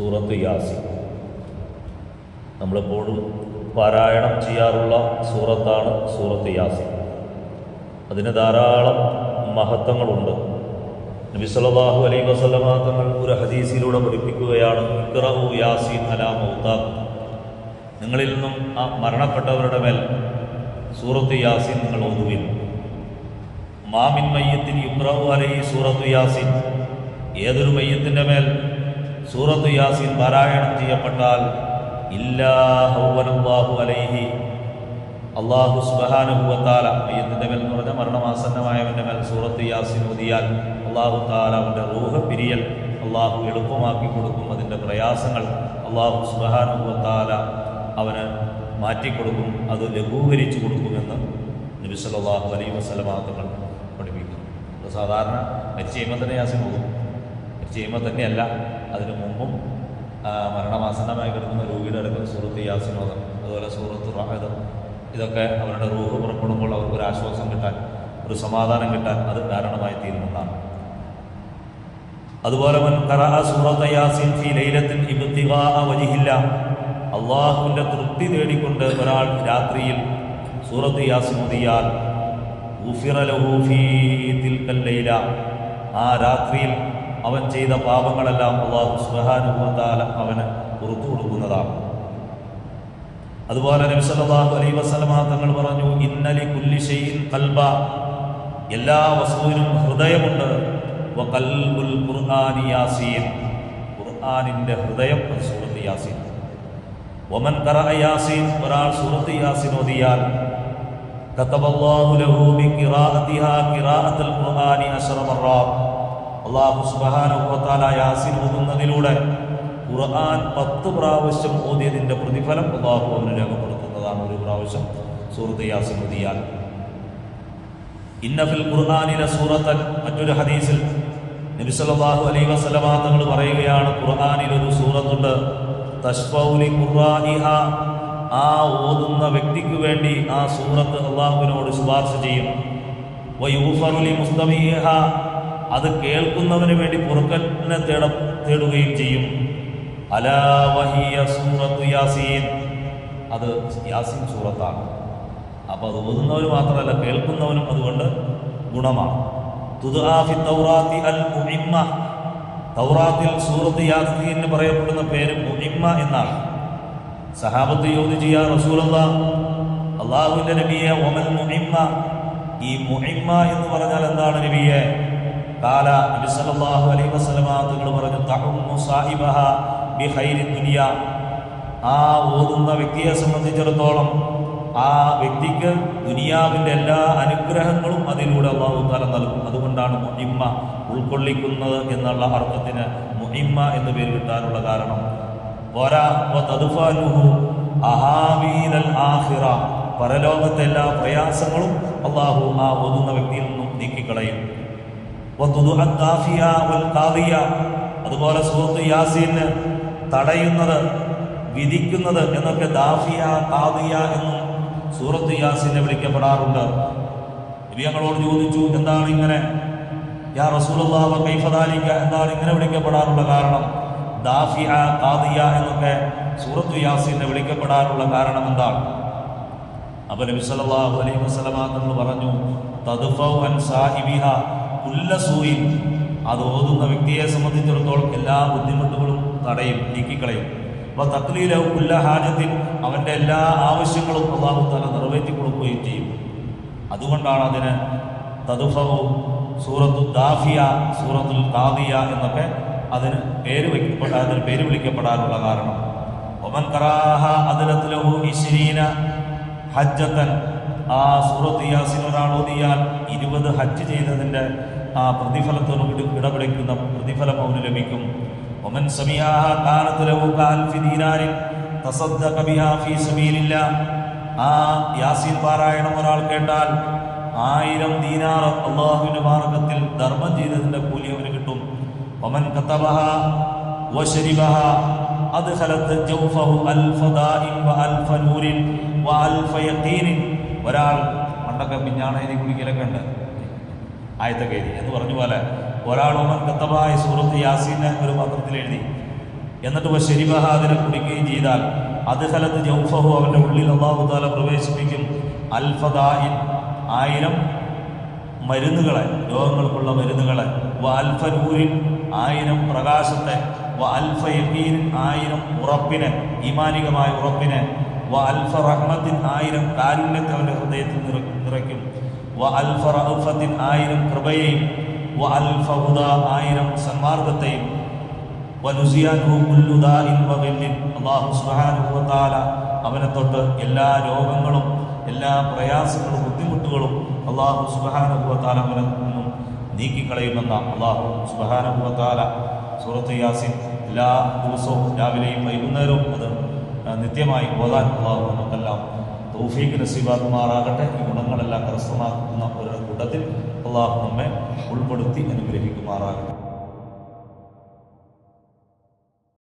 സൂറത്ത് യാസി. നമ്മളെപ്പോഴും പാരായണം ചെയ്യാറുള്ള സൂറത്താണ് സൂറത്ത് യാസി. അതിന് ധാരാളം മഹത്വങ്ങളുണ്ട്. നബി സല്ലല്ലാഹു അലൈഹി വസല്ലമ തങ്ങൾ ഒരു ഹദീസിലൂടെ പഠിപ്പിക്കുകയാണ് ഇക്റഹു യാസീൻ അലാ മൗതാ നിങ്ങളിൽ നിന്നും ആ മരണപ്പെട്ടവരുടെ മേൽ സൂറത്ത് യാസീൻ നിങ്ങൾ ഓതുവിൻ. മാമിൻ മയ്യത്തിൻ യുക്രഹു അലൈഹി സൂറത്ത് യാസീൻ. ഏതൊരു മയ്യത്തിന്റെ മേൽ സൂറത്ത് യാസീൻ പാരായണം ചെയ്യപ്പെട്ടാൽ ഇല്ലാഹു അലൈഹി. അള്ളാഹു സുബഹാനുഭവത്താല അയ്യത്തിന്റെ മേൽ എന്ന് പറഞ്ഞാൽ മരണമാസന്നമായവന്റെ മേൽ സൂറത്ത് യാസിൻ ഓതിയാൽ അള്ളാഹു താല അവന്റെ റൂഹ് പിരിയൽ അള്ളാഹു എളുപ്പമാക്കി കൊടുക്കും അതിന്റെ പ്രയാസങ്ങൾ അള്ളാഹു സുബഹാനുഭവത്താല അവന് മാറ്റിക്കൊടുക്കും അത് ലഘൂകരിച്ചു കൊടുക്കുമെന്ന് നബി സല്ലല്ലാഹു അലൈഹി വസല്ലമാങ്ങൾ പഠിപ്പിക്കുന്നു. സാധാരണ മരിച്ചു കഴിയുമ്പോൾ തന്നെ യാസിൻ പോകും മരിച്ചു തന്നെയല്ല അതിനു മുമ്പും മരണമാസന്നമായി കിടക്കുന്ന രോഗിയുടെ അടുക്കൽ സുഹൃത്ത് യാസിനോദം അതുപോലെ സുഹൃത്ത് റാഹിതം ഇതൊക്കെ അവരുടെ റൂഹ് പുറപ്പെടുമ്പോൾ അവർക്ക് ഒരു ആശ്വാസം കിട്ടാൻ ഒരു സമാധാനം കിട്ടാൻ അത് കാരണമായി തീരുമെന്നാണ് അതുപോലെ അള്ളാഹുവിന്റെ തൃപ്തി തേടിക്കൊണ്ട് ഒരാൾ രാത്രിയിൽ സൂറത്ത് ലൈല. ആ രാത്രിയിൽ അവൻ ചെയ്ത പാപങ്ങളെല്ലാം അള്ളാഹു തആല അവന് പുറത്തു കൊടുക്കുന്നതാണ്. അതുപോലെ നബി അലൈ അലൈഹി വസല്ലമ തങ്ങൾ പറഞ്ഞു ഇന്നലി കുല്ലി കൽബ എല്ലാ വസ്തുവിനും ഹൃദയമുണ്ട്. ഖുർആനിന്റെ ഹൃദയം അത് സൂറത്ത് യാസീൻ. ഒമൻ ഖറഅ യാസീൻ. ഒരാൾ സൂറത്ത് യാസീൻ ഓതിയാൽ കത്തബല്ലാഹു ലഹു ബിഖിറാഅതിഹാ ഖിറാഅത്തുൽ ഖുർആനി അശറ മർറാത്ത് അല്ലാഹു സുബ്ഹാനഹു യാസിൻ ഓതുന്നതിലൂടെ ഖുർആൻ പത്ത് പ്രാവശ്യം ഓതിയതിന്റെ പ്രതിഫലം അള്ളാഹു അവന് രേഖപ്പെടുത്തുന്നതാണ് ഒരു പ്രാവശ്യം സൂറത്ത് യാസിൻ ഓതിയാൽ. ഇന്നഫിൽ ഖുർആാനിലെ സൂറത്തൻ മറ്റൊരു ഹദീസിൽ നബി സല്ലല്ലാഹു അലൈഹി വസല്ലം തങ്ങൾ പറയുകയാണ് ഖുർആനിൽ ഒരു സൂറത്തുണ്ട് തഷ്ഫൗലി ഖുർആനിഹ ആ ഓതുന്ന വ്യക്തിക്ക് വേണ്ടി ആ സൂറത്ത് അള്ളാഹുവിനോട് ശുപാർശ ചെയ്യും. വയൂഫറുലി മുസ്തമീഹ അത് കേൾക്കുന്നവന് വേണ്ടി പുറക്കലിനെ തേട തേടുകയും ചെയ്യും. അലാവഹിയ സൂറത്തു യാസീൻ. അത് യാസീൻ സൂറത്താണ്. അപ്പോൾ അത് ഓതുന്നവർ മാത്രമല്ല കേൾക്കുന്നവനും അതുകൊണ്ട് ഗുണമാണ്. തുദാഫി തൗറാത്തി അൽ മുഹിമ്മ തൗറാത്തിൽ സൂറത്ത് യാസീന് പറയപ്പെടുന്ന പേര് മുഹിമ്മ എന്നാണ്. സഹാബത്ത് ചോദിച്ചു യാ റസൂലല്ല അള്ളാഹുവിന്റെ നബിയെ ഒമൽ മുഹിമ്മ ഈ മുഹിമ്മ എന്ന് പറഞ്ഞാൽ എന്താണ് നബിയെ? കാല നബി അലൈ തങ്ങൾ പറഞ്ഞു തഹുന്നു സാഹിബഹ ബി ഹൈരി ദുനിയ. ആ ഓതുന്ന വ്യക്തിയെ സംബന്ധിച്ചിടത്തോളം ആ വ്യക്തിക്ക് ദുനിയാവിന്റെ എല്ലാ അനുഗ്രഹങ്ങളും അതിലൂടെ അള്ളാഹു താല നൽകും. അതുകൊണ്ടാണ് മുഹിമ്മ ഉൾക്കൊള്ളിക്കുന്നത് എന്നുള്ള അർത്ഥത്തിന് മുഹിമ്മ എന്ന് പേര് കിട്ടാനുള്ള കാരണം. പോരാ ആഖിറ. പരലോകത്തെ എല്ലാ പ്രയാസങ്ങളും അള്ളാഹു ആ ഓതുന്ന വ്യക്തിയിൽ നിന്നും നീക്കിക്കളയും. അതുപോലെ സുഹൃത്ത് യാസീന് തടയുന്നത് വിധിക്കുന്നത് എന്നൊക്കെ ദാഫിയ ഖാദിയ എന്നും സൂറത്ത് യാസീനെ വിളിക്കപ്പെടാറുണ്ട്. നബി ഞങ്ങളോട് ചോദിച്ചു എന്താണ് ഇങ്ങനെ? യാ റസൂലുള്ളാഹ് കൈഫദാലിക്ക എന്താണ് ഇങ്ങനെ വിളിക്കപ്പെടാറുള്ള കാരണം? ദാഫിയ ഖാദിയ എന്നൊക്കെ സൂറത്ത് യാസീനെ വിളിക്കപ്പെടാറുള്ള കാരണം എന്താണ്? അപ്പോൾ നബി സല്ലല്ലാഹു അലൈഹി വസല്ലമ തങ്ങൾ പറഞ്ഞു തദ്ഫൗ അൻ സാഹിബിഹ കുല്ല സൂയി അത് ഓതുന്ന വ്യക്തിയെ സംബന്ധിച്ചിടത്തോളം എല്ലാ ബുദ്ധിമുട്ടുകളും തടയും നീക്കിക്കളയും. അപ്പോൾ തക്ലീല കുല്ല ഹാജത്തിൽ അവന്റെ എല്ലാ ആവശ്യങ്ങളും അള്ളാഹു തല നിറവേറ്റി കൊടുക്കുകയും ചെയ്യും. അതുകൊണ്ടാണ് അതിന് തദ്ഫൗ സൂറത്തു ദാഫിയ സൂറത്തുൽ കാവിയ എന്നൊക്കെ അതിന് പേര് വയ്ക്കപ്പെട്ട അതിന് പേര് വിളിക്കപ്പെടാനുള്ള കാരണം. ഒമൻ കറാഹ അതിലത്തിലഹു ഇശ്രീന ഹജ്ജത്തൻ ആ സൂറത്ത് യാസിൻ ഒരാൾ ഓതിയാൽ ഇരുപത് ഹജ്ജ് ചെയ്തതിന്റെ ആ പ്രതിഫലത്തോട് ഇടപെടിക്കുന്ന പ്രതിഫലം അവന് ലഭിക്കും. ഒമൻ ആ യാസീൻ പാരായണം ഒരാൾ കേട്ടാൽ ആയിരം ദീനാർ അള്ളാഹുവിന്റെ മാർഗത്തിൽ ധർമ്മം ചെയ്തതിന്റെ കൂലി അവന് കിട്ടും. ഒമൻ വശരിബഹ. വഅൽഫ യഖീനിൻ. ഒരാൾ പണ്ടൊക്കെ പിഞ്ഞാണേരി കുടിക്കലൊക്കെ ഉണ്ട്. ആയത്തക്കേരി എന്ന് പറഞ്ഞ പോലെ ഒരാൾ ഉമർ കത്തബായ സൂറത്ത് യാസീനെ ഒരു പത്രത്തിൽ എഴുതി. എന്നിട്ട് ശരി ബഹാദിനെ കുടിക്കുകയും ചെയ്താൽ അത് ഫലത്ത് ജൗഫഹു അവന്റെ ഉള്ളിൽ അള്ളാഹു താല പ്രവേശിപ്പിക്കും. അൽഫദായിൻ ആയിരം മരുന്നുകളെ രോഗങ്ങൾക്കുള്ള മരുന്നുകളെ. വ അൽഫ ആയിരം പ്രകാശത്തെ. വ അൽഫ ആയിരം ഉറപ്പിനെ ഈമാനികമായ ഉറപ്പിനെ. വ അൽഫ റഹ്മത്തിൻ ആയിരം കാരുണ്യത്തെ അവന്റെ ഹൃദയത്തിൽ നിറയ്ക്കും. വ അൽഫ റഹഫത്തിൻ ആയിരം കൃപയെയും വ അൽഫ ഹുദ ആയിരം സന്മാർഗത്തെയും സുബ്ഹാനഹു വതആല അവനെ തൊട്ട് എല്ലാ രോഗങ്ങളും എല്ലാ പ്രയാസങ്ങളും ബുദ്ധിമുട്ടുകളും അള്ളാഹു സുബ്ഹാനഹു വതആല അവനിൽ നിന്നും നീക്കിക്കളയുമെന്ന അള്ളാഹു സുബ്ഹാനഹു വതആല സൂറത്ത് യാസിൻ എല്ലാ ദിവസവും രാവിലെയും വൈകുന്നേരവും അത് നിത്യമായി ഓതാൻ അള്ളാഹു നമുക്കെല്ലാം തൗഫീഖ് നസീബാക്കുമാറാകട്ടെ. ഈ ഗുണങ്ങളെല്ലാം കരസ്ഥമാക്കുന്ന ഒരു കൂട്ടത്തിൽ അള്ളാഹു നമ്മെ ഉൾപ്പെടുത്തി അനുഗ്രഹിക്കുമാറാകട്ടെ.